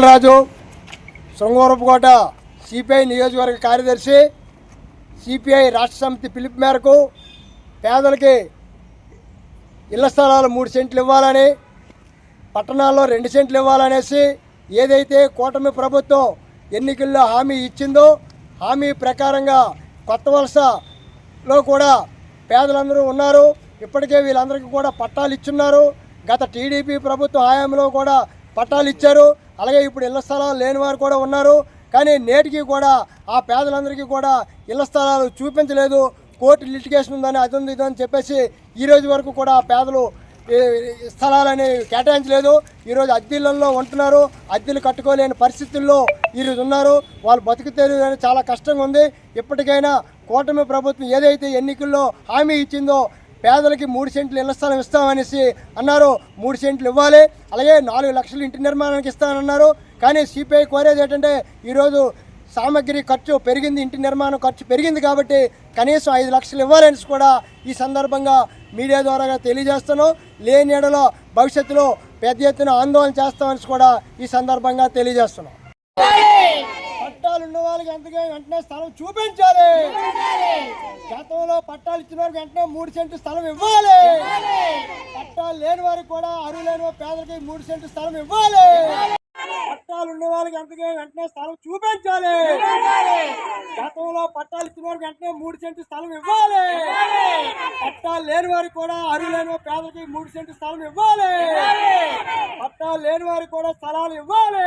Balaraju Srungavarapukota CPI నియోజకవర్గ కార్యదర్శి CPI రాష్ట్ర సమితి పిలుపు మేరకు పేదలకి ఇళ్ళ స్థలాలు మూడు సెంట్లు ఇవ్వాలని పట్టణాల్లో రెండు సెంట్లు ఇవ్వాలనేసి ఏదైతే కూటమి ప్రభుత్వం ఎన్నికల్లో హామీ ఇచ్చిందో హామీ ప్రకారంగా కొత్త వలసలో కూడా పేదలందరూ ఉన్నారు. ఇప్పటికే వీళ్ళందరికీ కూడా పట్టాలు ఇచ్చున్నారు. గత టీడీపీ ప్రభుత్వ హయాంలో కూడా పట్టాలు ఇచ్చారు. అలాగే ఇప్పుడు ఇళ్ళ స్థలాలు లేని వారు కూడా ఉన్నారు. కానీ నేటికి కూడా ఆ పేదలందరికీ కూడా ఇళ్ళ స్థలాలు చూపించలేదు. కోర్టు లిటిగేషన్ ఉందని అది ఉంది ఇది అని చెప్పేసి ఈ రోజు వరకు కూడా ఆ పేదలు స్థలాలని కేటాయించలేదు. ఈరోజు అద్దెలలో ఉంటున్నారు. అద్దెలు కట్టుకోలేని పరిస్థితుల్లో ఈరోజు ఉన్నారు. వాళ్ళు బతుకు తెరువు చాలా కష్టంగా ఉంది. ఇప్పటికైనా కూటమి ప్రభుత్వం ఏదైతే ఎన్నికల్లో హామీ ఇచ్చిందో పేదలకి మూడు సెంట్లు ఇళ్ళ స్థలం ఇస్తామనేసి అన్నారు. మూడు సెంట్లు ఇవ్వాలి. అలాగే నాలుగు లక్షలు ఇంటి నిర్మాణానికి ఇస్తామన్నారు కానీ సిపిఐ కోరేది ఏంటంటే ఈరోజు సామగ్రి ఖర్చు పెరిగింది ఇంటి నిర్మాణం ఖర్చు పెరిగింది కాబట్టి కనీసం ఐదు లక్షలు ఇవ్వాలని కూడా ఈ సందర్భంగా మీడియా ద్వారా తెలియజేస్తున్నాం లేని ఎడలో భవిష్యత్తులో పెద్ద ఎత్తున ఆందోళన చేస్తామని కూడా ఈ సందర్భంగా తెలియజేస్తున్నాం. పట్టాలు ఉన్న వాళ్ళకి ఎంతగా వెంటనే స్థలం చూపించాలి. పట్టాలు ఇచ్చిన వారికి వెంటనే మూడు సెంటు స్థలం ఇవ్వాలి. పట్టాలు లేని వారికి కూడా అరువు లేని పేదలకి మూడు సెంటు స్థలం ఇవ్వాలి. పట్టాలు ఉన్న వాళ్ళకి ఎంతగా వెంటనే స్థలం చూపించాలి. గతంలో పట్టాలు ఇచ్చిన వారికి వెంటనే మూడు సెంటు స్థలం ఇవ్వాలి. పట్టాలు లేని వారికి కూడా అరువు లేని పేదలకి మూడు సెంటు స్థలం ఇవ్వాలి. పట్టాలు లేని వారికి కూడా స్థలాలు ఇవ్వాలి.